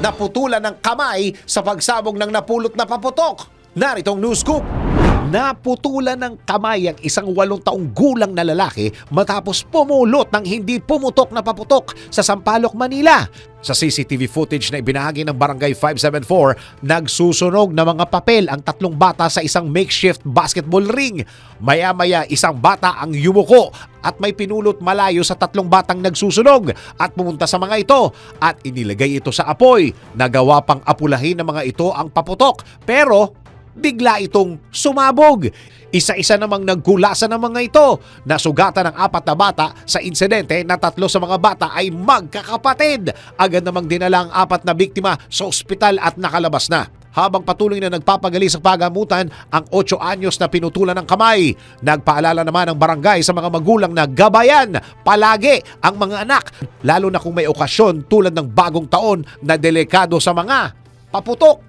naputulan ng kamay sa pagsabog ng napulot na paputok. Naritong news scoop. Naputulan ng kamay ang isang walong taong gulang na lalaki matapos pumulot ng hindi pumutok na paputok sa Sampaloc, Manila. Sa CCTV footage na ibinahagi ng Barangay 574, nagsusunog na mga papel ang tatlong bata sa isang makeshift basketball ring. Maya-maya isang bata ang yumuko at may pinulot malayo sa tatlong batang nagsusunog at pumunta sa mga ito at inilagay ito sa apoy. Nagawa pang apulahin ng mga ito ang paputok pero bigla itong sumabog. Isa-isa namang nagkulasa ng mga ito. Nasugatan ng apat na bata sa insidente na tatlo sa mga bata ay magkakapatid. Agad namang dinala ang apat na biktima sa ospital at nakalabas na. Habang patuloy na nagpapagali sa pagamutan ang 8 anyos na pinutulan ng kamay. Nagpaalala naman ang barangay sa mga magulang na gabayan palagi ang mga anak. Lalo na kung may okasyon tulad ng bagong taon na delikado sa mga paputok.